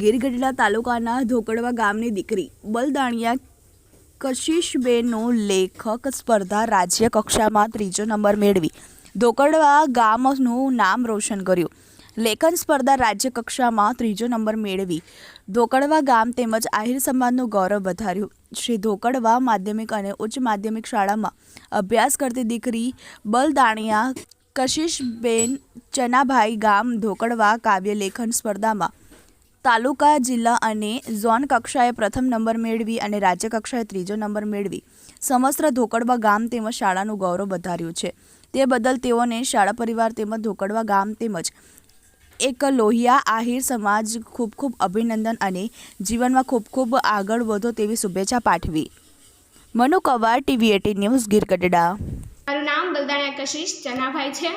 ગીરગઢડા તાલુકાના ધોકડવા ગામની દીકરી બલદાણિયા કશિશબેનનું લેખક સ્પર્ધા રાજ્ય કક્ષામાં ત્રીજો નંબર મેળવી. ધોકડવા ગામનું નામ રોશન કર્યું. લેખન સ્પર્ધા રાજ્ય કક્ષામાં ત્રીજો નંબર મેળવી. ધોકડવા ગામ તેમજ આહિર સમાજનું ગૌરવ વધાર્યું. શ્રી ધોકડવા માધ્યમિક અને ઉચ્ચ માધ્યમિક શાળામાં અભ્યાસ કરતી દીકરી બલદાણિયા કશિશબેન ચનાભાઈ ગામ ધોકડવા કાવ્ય લેખન સ્પર્ધામાં તાલુકા, જિલ્લા અને ઝોન કક્ષાએ પ્રથમ નંબર મેળવી અને રાજ્ય કક્ષાએ ત્રીજો નંબર મેળવી. સમસ્ત ધોકડવા ગામ તેમજ શાળાનું ગૌરવ વધાર્યું છે. તે બદલ તેઓને શાળા પરિવાર તેમજ ધોકડવા ગામ તેમજ એક લોહિયા આહિર સમાજ ખૂબ ખૂબ અભિનંદન અને જીવનમાં ખૂબ ખૂબ આગળ વધો તેવી શુભેચ્છા પાઠવી. મનુ કવાર, ટીવી એટી ન્યૂઝ ગીરગઢડા મારું નામ બલદાણિયા કશિશ ચનાભાઈ છે.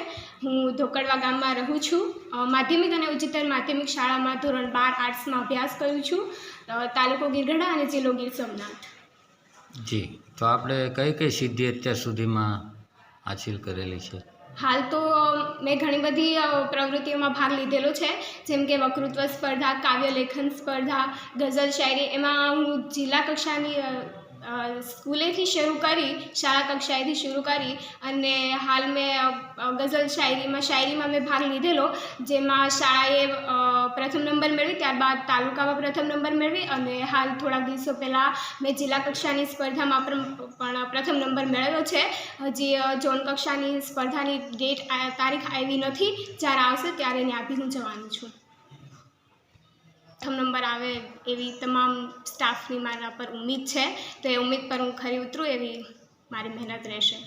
હું ધોકડવા ગામમાં રહું છું. માધ્યમિક અને ઉચ્ચતર માધ્યમિક શાળામાં ધોરણ બાર આર્ટ્સમાં અભ્યાસ કરું છું. તાલુકો ગીરગઢા અને જિલ્લો ગીર સોમનાથ. જી તો આપણે કઈ કઈ સિદ્ધિ અત્યાર સુધીમાં હાસિલ કરેલી છે? હાલ તો મેં ઘણી બધી પ્રવૃત્તિઓમાં ભાગ લીધેલો છે. જેમ કે વકૃત્વ સ્પર્ધા કાવ્ય લેખન સ્પર્ધા ગઝલ શાયરી. એમાં હું જિલ્લા કક્ષાની સ્કૂલેથી શરૂ કરી, શાળા કક્ષાએથી શરૂ કરી અને હાલ મેં ગઝલ શાયરીમાં શાયરીમાં મેં ભાગ લીધેલો, જેમાં શાળાએ પ્રથમ નંબર મેળવી, ત્યારબાદ તાલુકામાં પ્રથમ નંબર મેળવી અને હાલ થોડાક દિવસો પહેલાં મેં જિલ્લા કક્ષાની સ્પર્ધામાં પણ પ્રથમ નંબર મેળવ્યો છે. હજી ઝોન કક્ષાની સ્પર્ધાની ડેટ તારીખ આવી નથી. જ્યારે આવશે ત્યારે એને આપી હું જવાની છું. પ્રથમ નંબર આવે એવી તમામ સ્ટાફની મારા પર ઉમ્મીદ છે. તો એ ઉમ્મીદ પર હું ખરી ઉતરું એવી મારી મહેનત રહેશે.